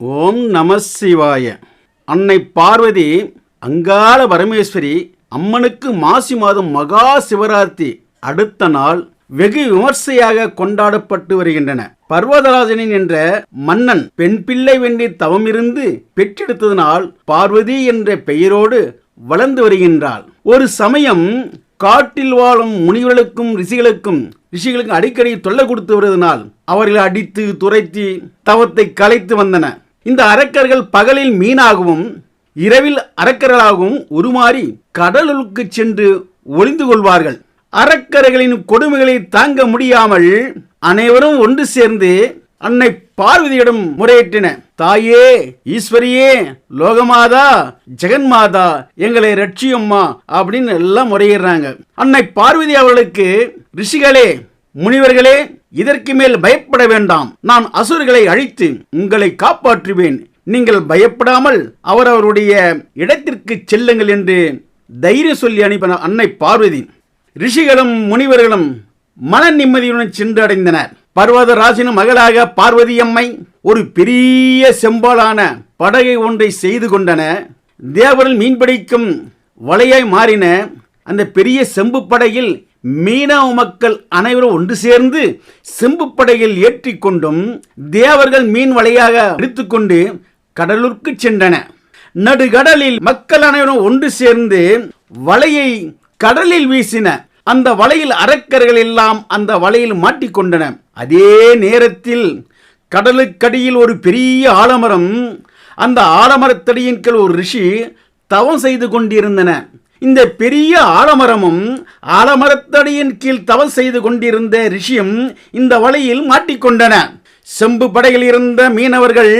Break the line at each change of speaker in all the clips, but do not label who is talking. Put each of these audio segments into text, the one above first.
ஓம் நம சிவாய. அன்னை பார்வதி அங்காள பரமேஸ்வரி அம்மனுக்கு மாசி மாதம் மகா சிவராத்திரி அடுத்த நாள் வெகு விமர்சையாக கொண்டாடப்பட்டு வருகின்றன. பர்வதராஜனின் என்ற மன்னன் பெண் பிள்ளை வேண்டி தவமிருந்து பெற்றெடுத்ததனால் பார்வதி என்ற பெயரோடு வளர்ந்து வருகின்றாள். ஒரு சமயம் காட்டில் வாழும் முனிவர்களுக்கும் ரிஷிகளுக்கும் ரிஷிகளுக்கும் அடிக்கடி தொல்லை கொடுத்து வருவதனால் அவர்களை அடித்து துரைத்தி தவத்தை கலைத்து வந்தன. இந்த அரக்கர்கள் பகலில் மீனாகவும் இரவில் அரக்கர்களாகவும் உருமாறி கடலுக்கு சென்று ஒளிந்து கொள்வார்கள். அரக்கர்களின் கொடுமைகளை தாங்க முடியாமல் அனைவரும் ஒன்று சேர்ந்து அன்னை பார்வதியிடம் முறையிட்டன. தாயே ஈஸ்வரியே லோகமாதா ஜெகன்மாதா எங்களை ரட்சியம்மா அப்படின்னு எல்லாம் முறையிடுறாங்க. அன்னை பார்வதி அவர்களுக்கு ரிஷிகளே முனிவர்களே இதற்கு மேல் பயப்பட வேண்டாம். நான் அசுரர்களை அழித்து உங்களை காப்பாற்றுவேன். நீங்கள் பயப்படாமல் அவர் அவருடைய இடத்திற்கு செல்லுங்கள் என்று தைரியம் சொல்லி அனுப்பின அன்னை பார்வதி ரிஷிகளும் முனிவர்களும் மன நிம்மதியுடன் சென்றடைந்தனர் பர்வதராஜின் மகளாக பார்வதியம்மை ஒரு பெரிய செம்பாலான படகை ஒன்றை செய்து கொண்டன. தேவரில் மீன்பிடிக்கும் வலையாய் மாறின. அந்த பெரிய செம்பு படகில் மீனவ மக்கள் அனைவரும் ஒன்று சேர்ந்து செம்பு ஏற்றிக்கொண்டும் தேவர்கள் மீன் வலையாக அடித்துக்கொண்டு கடலுக்கு சென்றன. நடுகடலில் மக்கள் அனைவரும் ஒன்று சேர்ந்து வலையை கடலில் வீசின. அந்த வலையில் அரக்கர்கள் எல்லாம் அந்த வலையில் மாட்டிக்கொண்டன. அதே நேரத்தில் கடலுக்கடியில் ஒரு பெரிய ஆலமரம் அந்த ஆலமரத்தடியின் கீழ் ஒரு ரிஷி தவம் செய்து கொண்டிருந்தன. இந்த பெரிய ஆலமரமும் ஆலமரத்தடியின் கீழ் தவம் செய்து கொண்டிருந்த ரிஷியும் இந்த வலையில் மாட்டிக்கொண்டன. செம்பு படையில் இருந்த மீனவர்கள்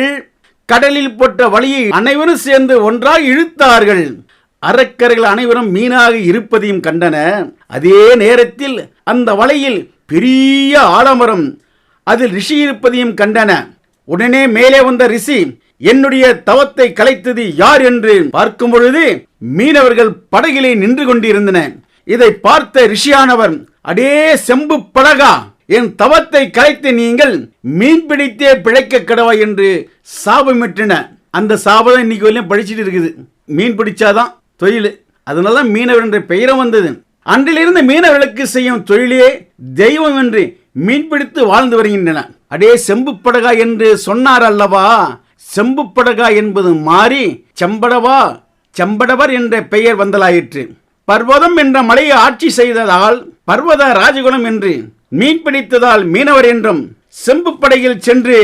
கடலில் போட்ட வழியை அனைவரும் சேர்ந்து ஒன்றாக இழுத்தார்கள். அரக்கர்கள் அனைவரும் மீனாக இருப்பதையும் கண்டன. அதே நேரத்தில் அந்த வலையில் பெரிய ஆலமரம் அதில் ரிஷி இருப்பதையும் கண்டன. உடனே மேலே வந்த ரிஷி என்னுடைய தவத்தை கலைத்தது யார் என்று பார்க்கும் பொழுது மீனவர்கள் படகிலே நின்று கொண்டிருந்தன இதை பார்த்த ரிஷியானவர் அடே செம்பு படகா என் தவத்தை கலைத்த நீங்கள் மீன் பிடித்தே பிழைக்க கடவா? என்று சாபமிட்டன அந்த சாபம் இன்னைக்கு வரையும் படிச்சுட்டு இருக்குது. மீன் பிடிச்சாதான் தொழில். அதனால தான் மீனவர் என்ற பெயரும் வந்தது. அன்றிலிருந்து மீனவர்களுக்கு செய்யும் தொழிலே தெய்வம் என்று மீன்பிடித்து வாழ்ந்து வருகின்றன அடே செம்பு படகா என்று சொன்னார் அல்லவா? செம்பு படகா என்பது மாறி செம்படவா செம்படவர் என்ற பெயர் வந்தலாயிற்று. பர்வதம் என்ற மலையை ஆட்சி செய்ததால் பர்வத ராஜகுலம் என்று மீன் பிடித்ததால் மீனவர் என்றும் செம்பு படையில் சென்று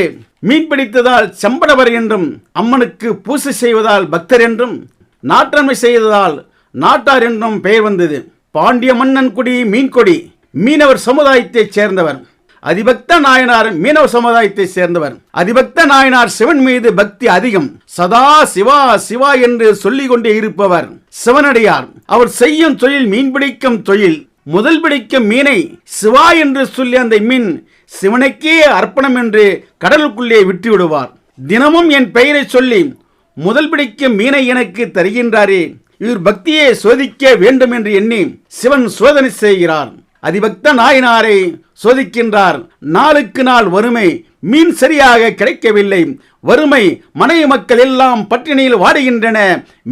மீன் பிடித்ததால் செம்படவர் என்றும் அம்மனுக்கு பூசை செய்வதால் பக்தர் என்றும் நாற்றமை செய்ததால் நாட்டார் என்றும் பெயர் வந்தது. பாண்டிய மன்னன் குடி மீன்கொடி மீனவர் சமுதாயத்தைச் சேர்ந்தவர். அதிபக்த நாயனார் மீனவ சமுதாயத்தைச் சேர்ந்தவர். அதிபக்த நாயனார் சிவன் மீது பக்தி அதிகம். சதா சிவா சிவா என்று சொல்லிக் கொண்டே இருப்பவர். சிவனடியார். அவர் செய்யும் தொழில் மீன் பிடிக்கும் தொழில். முதல் பிடிக்கும் மீனை சிவா என்று சொல்லி அந்த மீன் சிவனுக்கே அர்ப்பணம் என்று கடலுக்குள்ளே விட்டுவிடுவார். தினமும் என் பெயரை சொல்லி முதல் பிடிக்கும் மீனை எனக்கு தருகின்றாரே. இவர் பக்தியை சோதிக்க வேண்டும் என்று எண்ணி சிவன் சோதனை செய்கிறார். அதிபக்த நாயனாரை சோதிக்கின்றார். நாளுக்கு நாள் வறுமை மீன் சரியாக கிடைக்கவில்லை. வறுமை மனைவி மக்கள் எல்லாம் பட்டினியில் வாடுகின்றன.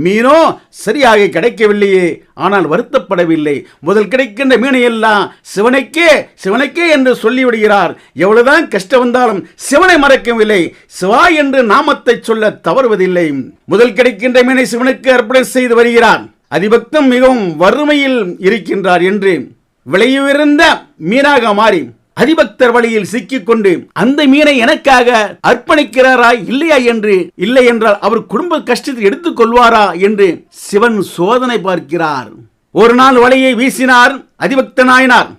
மீனோ சரியாக கிடைக்கவில்லையே. ஆனால் வருத்தப்படவில்லை. முதல் கிடைக்கின்ற மீனை எல்லாம் சிவனைக்கே சிவனைக்கே என்று சொல்லிவிடுகிறார். எவ்வளவுதான் கஷ்டம் வந்தாலும் சிவனை மறக்கவில்லை. சிவா என்று நாமத்தை சொல்ல தவறுவதில்லை. முதல் கிடைக்கின்ற மீனை சிவனுக்கு அர்ப்பணம் செய்து வருகிறார். அதிபக்தம் மிகவும் வறுமையில் இருக்கின்றார் என்று விளையுயர்ந்த மீனாக மாறி அதிபக்தர் வழியில் சிக்கிக்கொண்டு அந்த மீனை எனக்காக அர்ப்பணிக்கிறாரா இல்லையா என்று இல்லை என்றால் அவர் குடும்ப கஷ்டத்தை எடுத்துக் கொள்வாரா என்று சிவன் சோதனை பார்க்கிறார். ஒரு நாள் வலையை வீசினார் அதிபக்த நாயனார்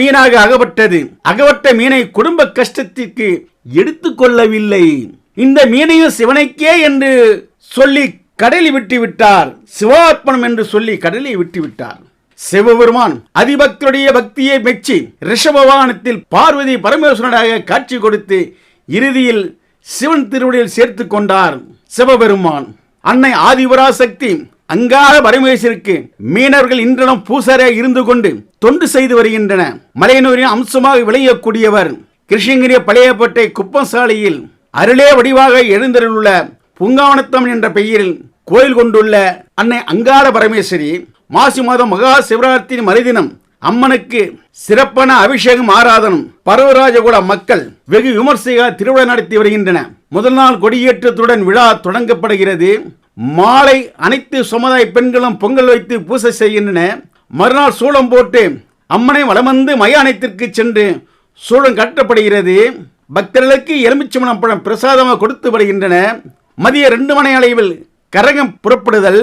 மீனாக அகப்பட்டது. அகப்பட்ட மீனை குடும்ப கஷ்டத்திற்கு எடுத்துக் கொள்ளவில்லை. இந்த மீனையும் சிவனைக்கே என்று சொல்லி கடலில் விட்டு விட்டார் சிவார்ப்பணம் என்று சொல்லி கடலில் விட்டு விட்டார் சிவபெருமான் அதிபக்தருடைய பக்தியை மெச்சி ரிஷபவானத்தில் பார்வதி பரமேஸ்வரனாக காட்சி கொடுத்து இறுதியில் சிவன் திருவடியில் சேர்த்து கொண்டார். சிவபெருமான். அன்னை ஆதிபராசக்தி அங்கார பரமேஸ்வருக்கு மீனவர்கள் இன்றனம் பூசரே இருந்து கொண்டு தொண்டு செய்து வருகின்றன. மலையனூரின் அம்சமாக விளையக்கூடியவர் கிருஷ்ணகிரி பழையப்பட்டை குப்பசாலையில் அருளே வடிவாக எழுந்தருளுள்ள புங்காவனத்தம் என்ற பெயரில் கோயில் கொண்டுள்ள அன்னை அங்காள பரமேஸ்வரி மாசி மாதம் மகா சிவராத்திரி மறுதினம் அம்மனுக்கு சிறப்பான அபிஷேகம் ஆராதனம் பரவராஜகுல மக்கள் வெகு விமர்சையாக திருவிழா நடத்தி வருகின்றன. முதல் நாள் கொடியேற்றத்துடன் விழா தொடங்கப்படுகிறது. மாலை அனைத்து சமுதாய பெண்களும் பொங்கல் வைத்து பூசை செய்கின்றன. மறுநாள் சூளம் போட்டு அம்மனை வளமந்து மயானத்திற்கு சென்று சூழம் கட்டப்படுகிறது. பக்தர்களுக்கு எலுமிச்சமணம் பழம் பிரசாதமாக கொடுத்து வருகின்றன. மதிய ரெண்டு மணி அளவில் கரகம் புறப்படுதல்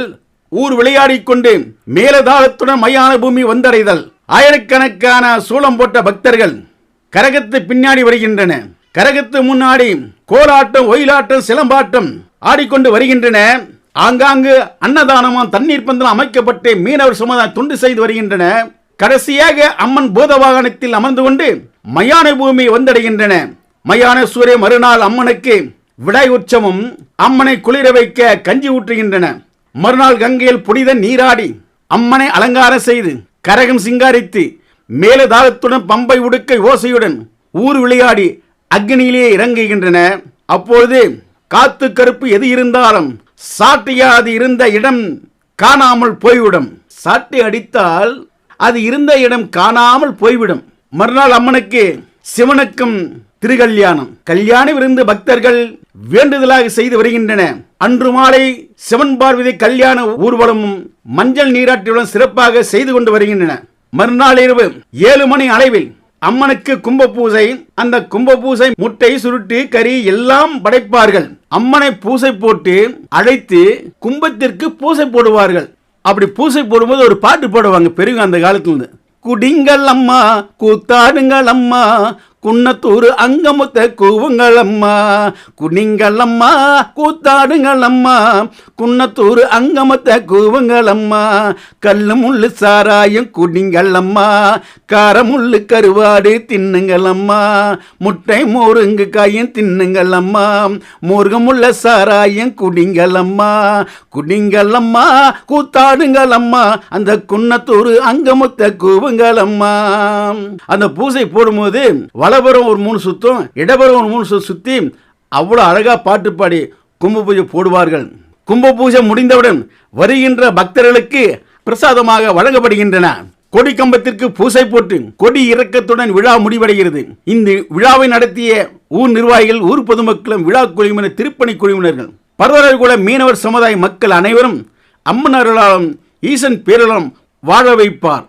ஊர் விளையாடிக் கொண்டு மேலதாளத்துடன் மயான பூமி வந்தடைதல். ஆயிரக்கணக்கான சூளம் போட்ட பக்தர்கள் கரகத்து பின்னாடி வருகின்றன. கரகத்து முன்னாடி கோலாட்டம் ஒயிலாட்டம் சிலம்பாட்டம் ஆடிக்கொண்டு வருகின்றன. ஆங்காங்கு அன்னதானமும் தண்ணீர் பந்தலும் அமைக்கப்பட்டு மீனவர் சமுதாயம் தொண்டு செய்து வருகின்றன. கடைசியாக அம்மன் பூத வாகனத்தில் அமர்ந்து கொண்டு மயான பூமி வந்தடைகின்றன. மயான சூரிய மறுநாள் அம்மனுக்கு விடை உற்சவம் அம்மனை குளிர வைக்க கஞ்சி ஊற்றுகின்றன. மறுநாள் கங்கையில் புனித நீராடி அம்மனை அலங்காரம் செய்து கரகம் சிங்காரித்து மேலதாளத்துடன் பம்பை உடுக்கை ஓசையுடன் ஊர் விளையாடி அக்னியிலே இறங்குகின்றன. அப்பொழுது காத்து கருப்பு எது இருந்தாலும் சாட்டியாது இருந்த இடம் காணாமல் போய்விடும். சாட்டி அடித்தால் அது இருந்த இடம் காணாமல் போய்விடும். மறுநாள் அம்மனுக்கு சிவனுக்கும் திருக்கல்யாணம் கல்யாண விருந்து பக்தர்கள் வேண்டுதலாக செய்து வருகின்றன. அன்று மாலை சிவன் பார்வதி கல்யாண ஊர்வலமும் மஞ்சள் நீராட்டியுடன் சிறப்பாக செய்து கொண்டு வருகின்றன. மறுநாள் இரவு ஏழு மணி அளவில் அம்மனுக்கு கும்ப பூசை அந்த கும்ப பூசை முட்டை சுருட்டு கறி எல்லாம் படைப்பார்கள். அம்மனை பூசை போட்டு அழைத்து கும்பத்திற்கு பூசை போடுவார்கள். அப்படி பூசை போடும்போது ஒரு பாட்டு போடுவாங்க பெருகும் அந்த காலத்துல இருந்து குடிங்கள் அம்மா கூத்தாடுங்கள் அம்மா குன்னத்தூர் அங்கமுத்த கூவுங்களம்மா குனிங்களம்மா கூத்தாடுங்களம்மா. அம்மா கூத்தாடுங்கள் அம்மா குன்னத்தூர் அங்கமுத்த கூவுங்களம்மா கல்லு முள்ளு சாராயம் குடிங்களம்மா காரமுள்ளு கருவாடு தின்னுங்கள் அம்மா முட்டை மோருங்கு காயும் தின்னுங்கள் அம்மா சாராயம் குடிங்களம்மா குடிங்களம்மா கூத்தாடுங்களம்மா கூத்தாடுங்கள் அம்மா அந்த குன்னத்தூர் அங்கமுத்த கூவுங்களம்மா. அந்த பூசை போடும்போது வலபுறம் ஒரு மூணு சுத்தம் இடபுறம் ஒரு மூணு சுத்தம் சுற்றி அவ்வளோ அழகாக பாட்டு பாடி கும்ப பூஜை போடுவார்கள். கும்ப பூஜை முடிந்தவுடன் வருகின்ற பக்தர்களுக்கு பிரசாதமாக வழங்கப்படுகின்றன. கொடி கம்பத்திற்கு பூசை போட்டு கொடி இறக்கத்துடன் விழா முடிவடைகிறது. இந்த விழாவை நடத்திய ஊர் நிர்வாகிகள் ஊர் பொதுமக்களும் விழா குழுவினர் திருப்பணி குழுவினர்கள் பரவரகுல மீனவர் சமுதாய மக்கள் அனைவரும் அம்மன் அருளாலும் ஈசன் பேரலும் வாழ வைப்பார்.